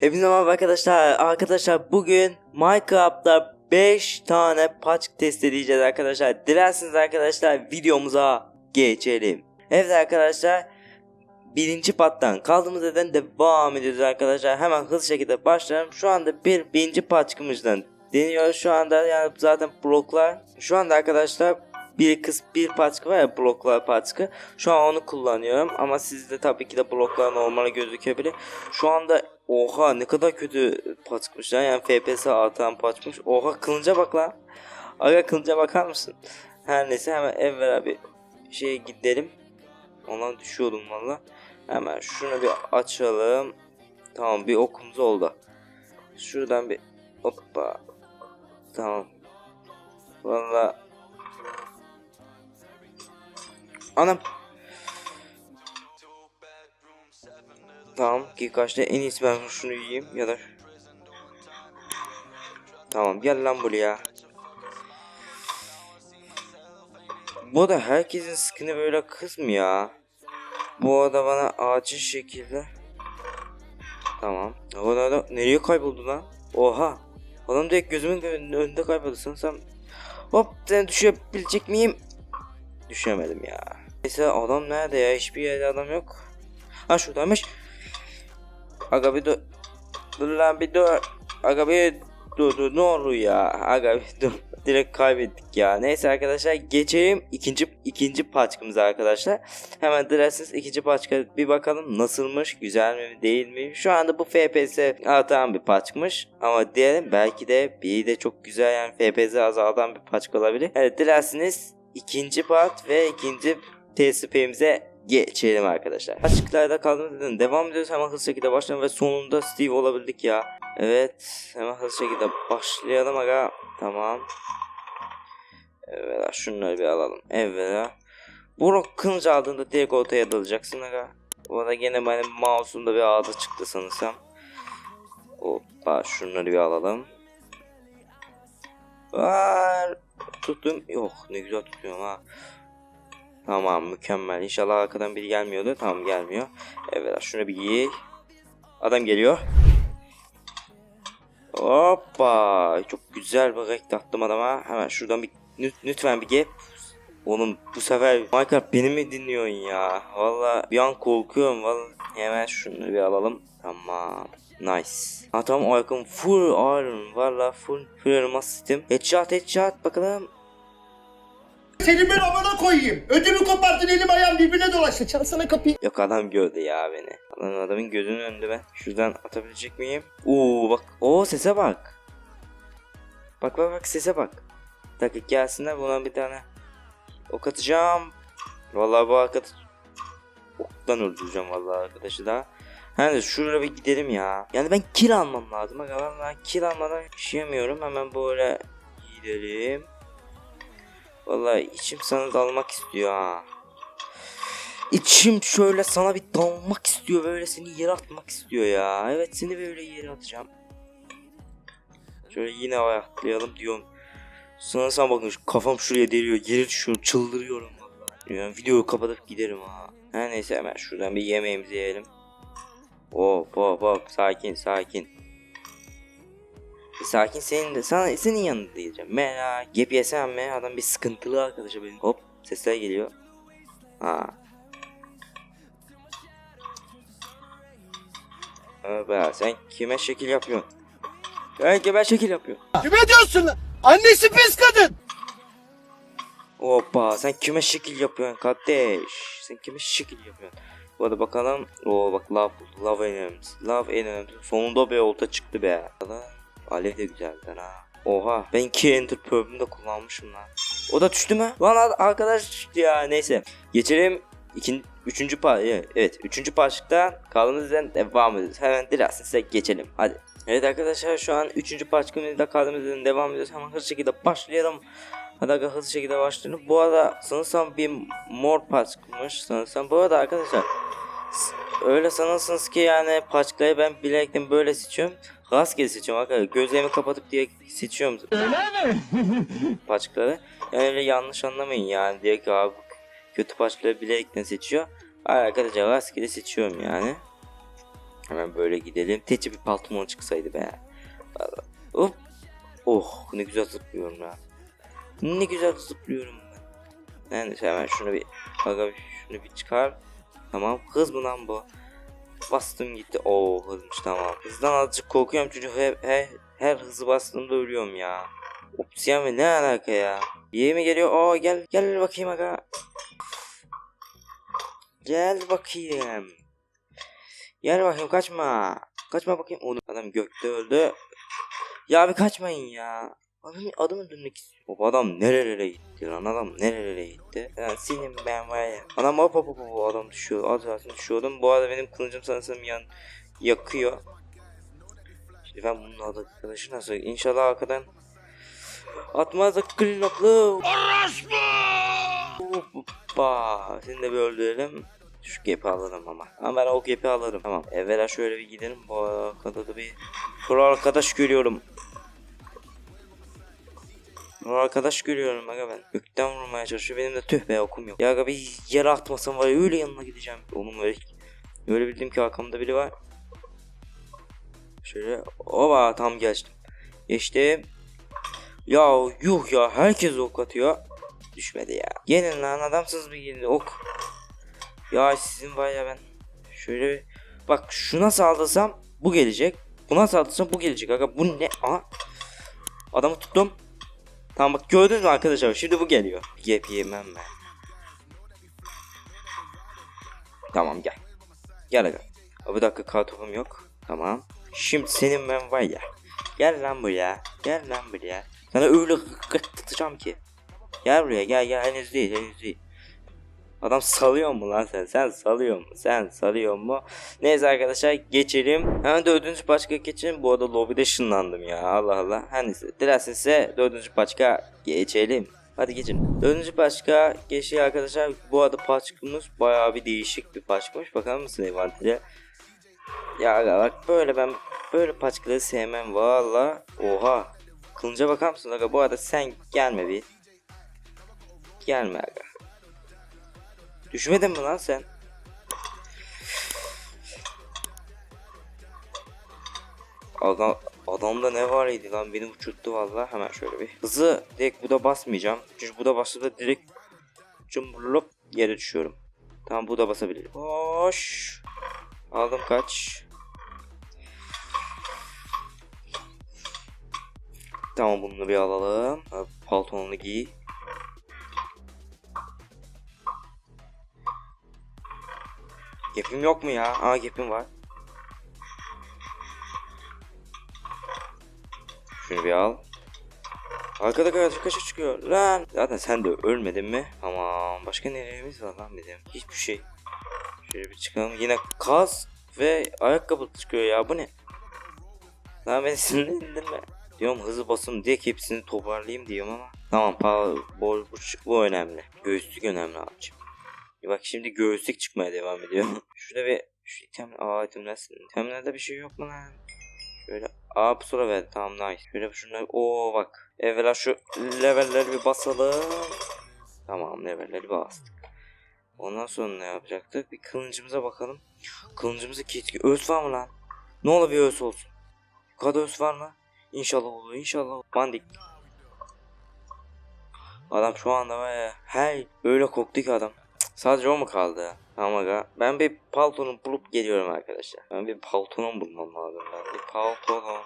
Hepinize merhaba arkadaşlar. Arkadaşlar bugün Minecraft'ta 5 tane patch test edeceğiz arkadaşlar. Dilerseniz arkadaşlar videomuza geçelim. Evet arkadaşlar birinci pattan kaldığımız yerden devam ediyoruz arkadaşlar. Hemen hızlı şekilde başlayalım. Şu anda bir birinci patchımızdan deniyor. Şu anda yani zaten bloklar. Şu anda arkadaşlar bir kız bir patkı var ya bloklar patkı. Şu an onu kullanıyorum ama sizde tabii ki de bloklar normal gözükebilir. Şu anda oha ne kadar kötü patkmış lan yani FPS artan patkmış. Oha kılınca bak lan. Aga kılınca bakar mısın? Her neyse hemen evvela bir şeye gidelim. Ondan düşüyordum valla. Hemen şunu bir açalım. Tamam bir okumuz oldu. Şuradan bir hoppa. Tamam. Valla Anam. Tamam ki kaçta en iyisi ben şunu yiyeyim ya da Tamam gel lan buraya. Bu da herkesin skin'i böyle kız mı ya? Bu arada bana acil şekilde Tamam. O da nereye kayboldu lan? Oha. Adam direkt gözümün gö- önünde kayboldu sanırsam. Hop sen düşebilecek miyim? Düşemedim ya. Neyse adam nerede ya? Hiçbir yerde adam yok. Ha şuradaymış. Aga bir dur. Dur lan bir dur. Aga bir dur dur ne olur ya. Aga bir dur. Direkt kaybettik ya. Neyse arkadaşlar geçelim ikinci ikinci paçkımıza arkadaşlar. Hemen dilerseniz ikinci paçka bir bakalım nasılmış, güzel mi, değil mi? Şu anda bu FPS artan bir paçkmış ama diyelim belki de bir de çok güzel yani FPS azaltan bir paçka olabilir. Evet dilerseniz ikinci part ve ikinci TSP'mize geçelim arkadaşlar. Açıklarda kaldığımız yerden devam ediyoruz. Hemen hızlı şekilde başlayalım ve sonunda Steve olabildik ya. Evet hemen hızlı şekilde başlayalım aga. Tamam. Evet şunları bir alalım. Evet. Bu kılıcı aldığında direkt ortaya dalacaksın aga. Bu arada gene benim mouse'umda bir ağda çıktı sanırsam. Hoppa şunları bir alalım. Var. Tuttum. Yok ne güzel tutuyorum ha. Tamam mükemmel. İnşallah arkadan biri gelmiyordu. Tamam gelmiyor. Evet şunu bir giy. Adam geliyor. Hoppa. Çok güzel bir renk attım adama. Hemen şuradan bir lüt- lütfen bir gel. Oğlum bu sefer Minecraft beni mi dinliyorsun ya? Valla bir an korkuyorum valla. Hemen şunu bir alalım. Tamam. Nice. Ha tamam ayakkabım full iron. Valla full full elmas sistem. Headshot headshot bakalım. Senin ben amına koyayım. Ödümü koparttın elim ayağım birbirine dolaştı. Çalsana kapıyı. Yok adam gördü ya beni. Lan adamın gözünün önünde ben. Şuradan atabilecek miyim? Oo bak. Oo sese bak. Bak bak bak sese bak. Dakika gelsinler buna bir tane. Ok atacağım. Vallahi bu arkadaş. Oktan öldüreceğim vallahi arkadaşı da. Hani şuraya bir gidelim ya. Yani ben kill almam lazım. Bak ben kill almadan yaşayamıyorum. Hemen böyle gidelim. Vallahi içim sana dalmak istiyor ha. İçim şöyle sana bir dalmak istiyor böyle seni yere atmak istiyor ya. Evet seni böyle yere atacağım. Şöyle yine ayaklayalım diyorum. Sana sen bakın kafam şuraya deliyor. Yere düşüyorum çıldırıyorum. Yani videoyu kapatıp giderim ha. Her neyse hemen şuradan bir yemeğimizi yiyelim. Hop hop hop sakin sakin. Sakin senin de sana senin yanında diyeceğim. Merak. Gep yesem mi? Adam bir sıkıntılı arkadaşa benim. Hop sesler geliyor. Ha. Abi sen kime şekil yapıyorsun? Ben kime şekil yapıyorum? Kime diyorsun lan? Annesi pis kadın. Hoppa sen kime şekil yapıyorsun kardeş? Sen kime şekil yapıyorsun? Bu arada bakalım. Oo bak love, love enemies. Love enemies. Sonunda bir olta çıktı be. Bakalım. Alev de güzeldi ha. Oha ben iki enter pearl'ümü de kullanmışım lan. O da düştü mü? Lan ar- arkadaş düştü ya neyse. Geçelim ikinci, üçüncü pa evet üçüncü başlıkta kaldığımız yerden devam ediyoruz. Hemen dilerseniz geçelim hadi. Evet arkadaşlar şu an üçüncü başlıkımızda kaldığımız yerden devam ediyoruz. Hemen hızlı şekilde başlayalım. Hadi aga hızlı şekilde başlayalım. Bu arada sanırsam bir mor paçkmış sanırsam. Bu arada arkadaşlar öyle sanırsınız ki yani paçkayı ben bilerekten böyle seçiyorum. Rastgele seçiyorum arkadaşlar. Gözlerimi kapatıp diye seçiyorum. Öyle mi? paçkaları. Yani öyle yanlış anlamayın yani. Diye ki abi kötü paçkaları bilerekten seçiyor. Hayır arkadaşlar rastgele seçiyorum yani. Hemen böyle gidelim. Teci bir paltomon çıksaydı be. Hop. Oh ne güzel zıplıyorum ya. Ne güzel zıplıyorum ben. Yani hemen şunu bir şunu bir çıkar. Tamam hız mı lan bu? Bastım gitti. Oo hızmış tamam. Hızdan azıcık korkuyorum çünkü her, her, her hızı bastığımda ölüyorum ya. Opsiyon ve ne alaka ya? Yeye mi geliyor? Oo gel gel bakayım aga. Gel bakayım. Gel bakayım kaçma. Kaçma bakayım. Oğlum adam gökte öldü. Ya bir kaçmayın ya. Adamın adamı dönmek istiyor. O adam nerelere gitti lan adam nerelere gitti. Yani senin ben var ya. Adam hop hop hop adam düşüyor. Az kalsın düşüyordum. Bu arada benim kılıcım sanırsam yan yakıyor. Şimdi ben bunun adı arkadaşı nasıl? İnşallah arkadan atmaz da klinoklu. Hoppa. Seni de bir öldürelim. Şu gepi alırım ama. Ama ben o gepi alırım. Tamam. Evvela şöyle bir gidelim. Bu arkada da bir pro arkadaş görüyorum. Pro arkadaş görüyorum aga ben. Gökten vurmaya çalışıyor. Benim de tüh be okum yok. Ya aga bir yere atmasam var ya öyle yanına gideceğim. Oğlum öyle, öyle bildim ki arkamda biri var. Şöyle oba tam geçtim. Geçtim. Ya yuh ya herkes ok atıyor. Düşmedi ya. Gelin lan adamsız bir gelin ok. Ya sizin var ya ben. Şöyle bir- bak şuna saldırsam bu gelecek. Buna saldırsam bu gelecek. Aga bu ne? Aha. Adamı tuttum. Tamam bak gördünüz mü arkadaşlar? Şimdi bu geliyor. Yep yemem ben. Tamam gel. Gel aga. Aa, Bir dakika kartopum yok. Tamam. Şimdi senin ben var ya. Gel lan buraya. Gel lan buraya. Sana öyle tutacağım ki. Gel buraya gel gel henüz değil henüz değil. Adam salıyor mu lan sen? Sen salıyor mu? Sen salıyor mu? Neyse arkadaşlar geçelim. Hemen dördüncü başka geçelim. Bu arada lobide ışınlandım ya. Allah Allah. Her neyse. Dilerseniz ise dördüncü başka geçelim. Hadi geçin. Dördüncü başka geçiyor arkadaşlar. Bu arada paçkımız bayağı bir değişik bir paçkmış. Bakar mısın envantere? Ya bak böyle ben böyle paçkaları sevmem valla. Oha. Kılınca bakar mısın aga? Bu arada sen gelme bir. Gelme aga. Düşmedin mi lan sen? Adam adamda ne var idi lan? Beni uçurttu valla hemen şöyle bir hızı direkt bu da basmayacağım. Çünkü bu da bastığımda direkt cumburlup yere düşüyorum. Tamam bu da basabilirim hoş. Aldım kaç? Tamam bunu bir alalım. Paltonunu giy Gepim yok mu ya? Aa gepim var. Şunu bir al. Arkada kaç kaça çıkıyor lan. Zaten sen de ölmedin mi? Tamam. Başka nelerimiz var lan bizim? Hiçbir şey. Şöyle bir çıkalım. Yine kas ve ayakkabı çıkıyor ya. Bu ne? Lan beni sinirlendirme. Diyorum hızlı basın diye hepsini toparlayayım diyorum ama. Tamam pa bu, bu, bu önemli. Göğüslük önemli abicim. Bak şimdi göğüslük çıkmaya devam ediyor. Şurada bir şu item aa itemler itemlerde bir şey yok mu lan? Şöyle aa pusula ver tamam nice. Şöyle şunları oo bak. Evvela şu levelleri bir basalım. Tamam levelleri bastık. Ondan sonra ne yapacaktık? Bir kılıncımıza bakalım. Kılıncımızı kitki. Öz var mı lan? Ne olur bir öz olsun. Yukarıda öz var mı? İnşallah olur inşallah. Bandik. Adam şu anda var ya her öyle koktu ki adam. Sadece o mu kaldı? Tamam aga. Ben bir paltonun bulup geliyorum arkadaşlar. Ben bir paltonun bulmam lazım ben. Bir paltonon.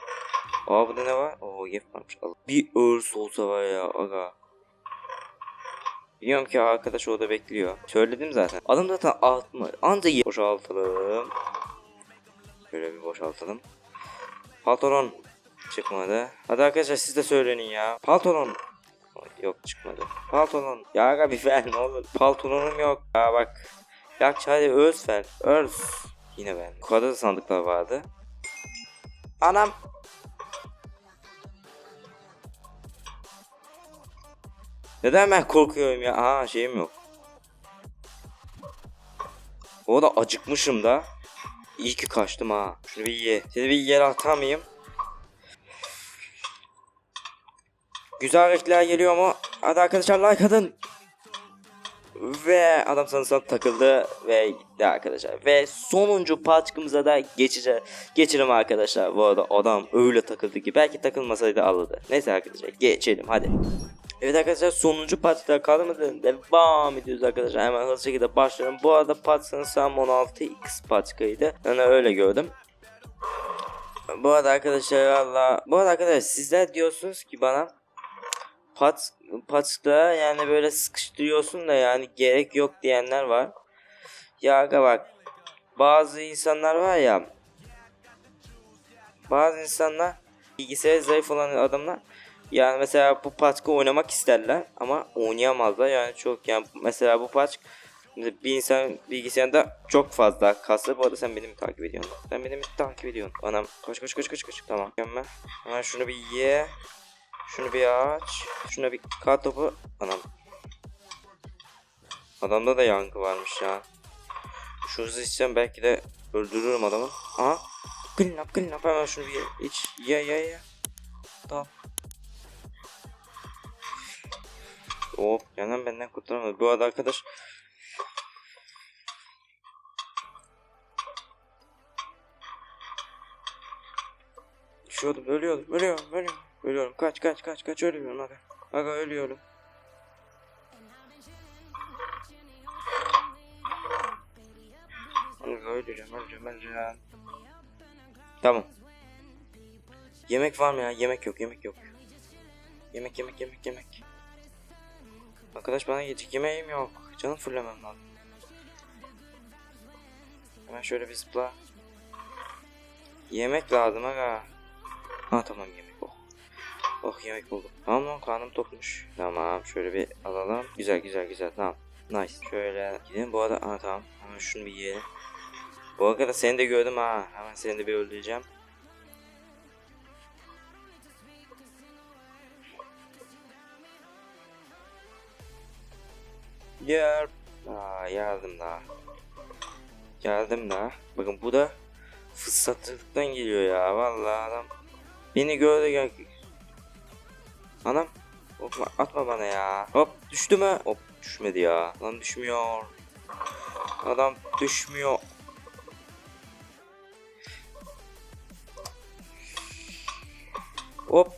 Aa burada ne var? Oo yep varmış. Bir örs olsa var ya aga. Biliyorum ki arkadaş orada bekliyor. Söyledim zaten. Adam zaten alt mı? Anca boşaltalım. Şöyle bir boşaltalım. Paltonon çıkmadı. Hadi arkadaşlar siz de söylenin ya. Paltonon Yok çıkmadı. Paltonun. Ya aga bir ver ne olur. Paltonunum yok. Ya bak. Ya hadi öz ver. Öz. Yine ben. Yukarıda da sandıklar vardı. Anam. Neden ben korkuyorum ya? Aa şeyim yok. O da acıkmışım da. İyi ki kaçtım ha. Şunu bir ye. Seni bir yere atamayayım. Güzel renkler geliyor mu? Hadi arkadaşlar like atın. Ve adam sanırsam takıldı ve gitti arkadaşlar. Ve sonuncu patkımıza da geçeceğiz. Geçelim arkadaşlar. Bu arada adam öyle takıldı ki belki takılmasaydı alırdı. Neyse arkadaşlar geçelim hadi. Evet arkadaşlar sonuncu partide kaldığımızda devam ediyoruz arkadaşlar. Hemen hızlı şekilde başlayalım. Bu arada part sanırsam 16x patikaydı. Ben öyle gördüm. Bu arada arkadaşlar valla bu arada arkadaşlar sizler diyorsunuz ki bana pat patıkta yani böyle sıkıştırıyorsun da yani gerek yok diyenler var. Ya aga bak bazı insanlar var ya bazı insanlar bilgisayar zayıf olan adamlar yani mesela bu patkı oynamak isterler ama oynayamazlar yani çok yani mesela bu patk bir insan bilgisayarda çok fazla kası. Bu arada sen beni mi takip ediyorsun? Sen beni mi takip ediyorsun? Anam koş koş koş koş koş. Tamam. Hemen şunu bir ye. Şunu bir aç. Şuna bir kar topu. Anam. Adamda da yankı varmış ya. Şu hızı içsem belki de öldürürüm adamı. Aha. Clean up clean up hemen şunu bir iç. Ye ye ye. Tamam. Hop yandan benden kurtaramadı. Bu arada arkadaş Düşüyordum, ölüyordum, ölüyorum, ölüyorum, ölüyorum. Kaç, kaç, kaç, kaç, ölüyorum aga. Aga ölüyorum. Aga öleceğim, öleceğim, öleceğim. Tamam. Yemek var mı ya? Yemek yok, yemek yok. Yemek, yemek, yemek, yemek. Arkadaş bana yiyecek yemeğim yok. Canım fullemem lazım. Hemen şöyle bir zıpla. Yemek lazım aga. Ha tamam yemek oh. Oh yemek buldum. Tamam lan karnım tokmuş. Tamam şöyle bir alalım. Güzel güzel güzel tamam. Nice. Şöyle gidelim bu arada. Ha tamam. Hemen şunu bir yiyelim. Bu arada seni de gördüm ha. Hemen seni de bir öldüreceğim. Yer. Aa yardım daha. Geldim daha. Bakın bu da fırsatçılıktan geliyor ya. Vallahi adam beni gördü gel. Anam. Hop, atma bana ya. Hop düştü mü? Hop düşmedi ya. Lan düşmüyor. Adam düşmüyor. Hop.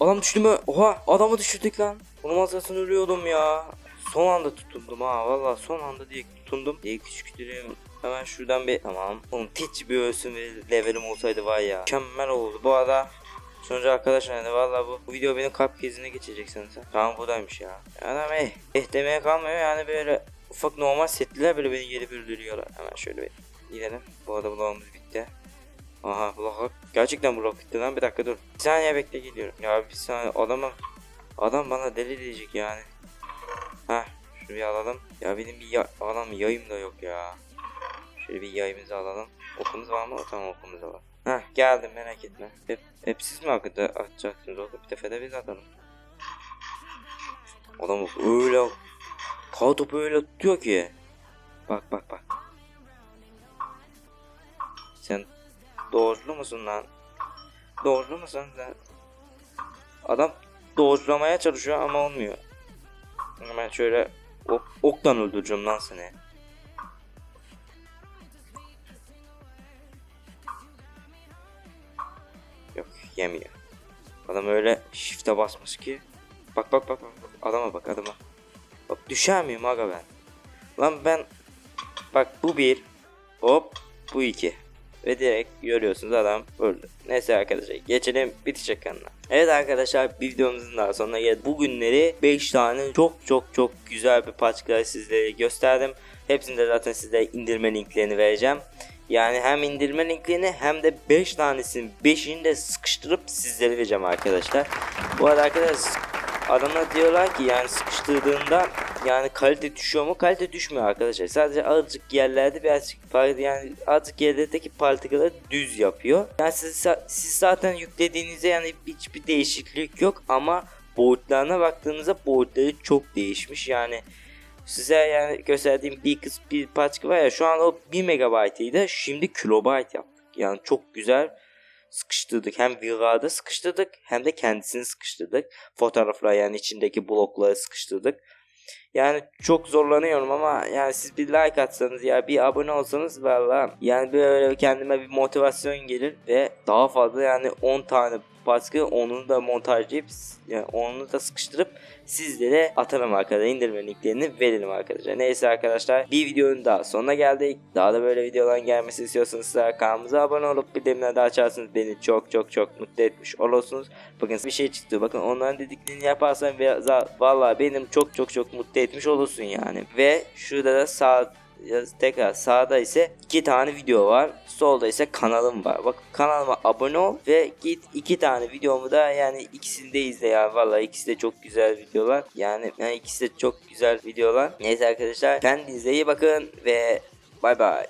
Adam düştü mü? Oha adamı düşürdük lan. Onun masasını ölüyordum ya. Son anda tutundum ha. Valla son anda diye tutundum. Diye küçüktürüm. Hemen şuradan bir tamam. Oğlum tic bir ölsün ve levelim olsaydı var ya. Mükemmel oldu. Bu arada Sonucu arkadaşlar yani valla bu, bu video benim kalp krizine geçeceksin sen. Tamam buradaymış ya. Adam eh, eh demeye kalmıyor yani böyle ufak normal setliler böyle beni gelip öldürüyorlar. Hemen şöyle bir gidelim. Bu arada blogumuz bitti. Aha blog gerçekten blog bitti lan bir dakika dur. Bir saniye bekle geliyorum. Ya bir saniye adama adam bana deli diyecek yani. Heh şunu bir alalım. Ya benim bir ya adam yayım da yok ya. Şöyle bir yayımızı alalım. Okumuz var mı? Tamam okumuz var. Heh geldim merak etme. Hep, hep siz mi akıda atacaksınız orada? Bir defede biz atalım. Adam öyle kağıt topu öyle tutuyor ki. Bak bak bak. Sen doğrulu musun lan? Doğrulu musun sen? Adam doğrulamaya çalışıyor ama olmuyor. Hemen şöyle ok, oktan öldüreceğim lan seni. Yemiyor. Adam öyle shift'e basmış ki. Bak bak bak bak. Adama bak adama. Bak düşer miyim aga ben? Lan ben bak bu bir. Hop bu iki. Ve direkt görüyorsunuz adam öldü. Neyse arkadaşlar geçelim bitecek kanına. Evet arkadaşlar videomuzun daha sonuna geldik. Bugünleri 5 tane çok çok çok güzel bir paçkaları sizlere gösterdim. Hepsinde zaten size indirme linklerini vereceğim. Yani hem indirme linklerini hem de 5 tanesini 5'ini de sıkıştırıp sizlere vereceğim arkadaşlar. Bu arada arkadaşlar adamlar diyorlar ki yani sıkıştırdığında yani kalite düşüyor mu? Kalite düşmüyor arkadaşlar. Sadece azıcık yerlerde birazcık yani azıcık yerlerdeki partikaları düz yapıyor. Yani siz, siz zaten yüklediğinizde yani hiçbir değişiklik yok ama boyutlarına baktığınızda boyutları çok değişmiş. Yani size yani gösterdiğim bir kız bir parça var ya şu an o 1 megabaytıydı şimdi kilobayt yaptık. Yani çok güzel sıkıştırdık. Hem virada sıkıştırdık hem de kendisini sıkıştırdık. Fotoğraflar yani içindeki blokları sıkıştırdık. Yani çok zorlanıyorum ama yani siz bir like atsanız ya bir abone olsanız valla yani böyle kendime bir motivasyon gelir ve daha fazla yani 10 tane baskı onu da montajlayıp yani onu da sıkıştırıp sizlere atarım arkadaşlar indirme linklerini verelim arkadaşlar. Neyse arkadaşlar bir videonun daha sonuna geldik. Daha da böyle videoların gelmesini istiyorsanız kanalımıza abone olup bildirimleri de açarsanız beni çok çok çok mutlu etmiş olursunuz. Bakın bir şey çıktı bakın onların dediklerini yaparsan vallahi benim çok çok çok mutlu etmiş olursun yani. Ve şurada da ya tekrar sağda ise iki tane video var. Solda ise kanalım var. Bak kanalıma abone ol ve git iki tane videomu da yani ikisini de izle ya. Vallahi ikisi de çok güzel videolar. Yani, yani ikisi de çok güzel videolar. Neyse arkadaşlar kendinize iyi bakın ve bay bay.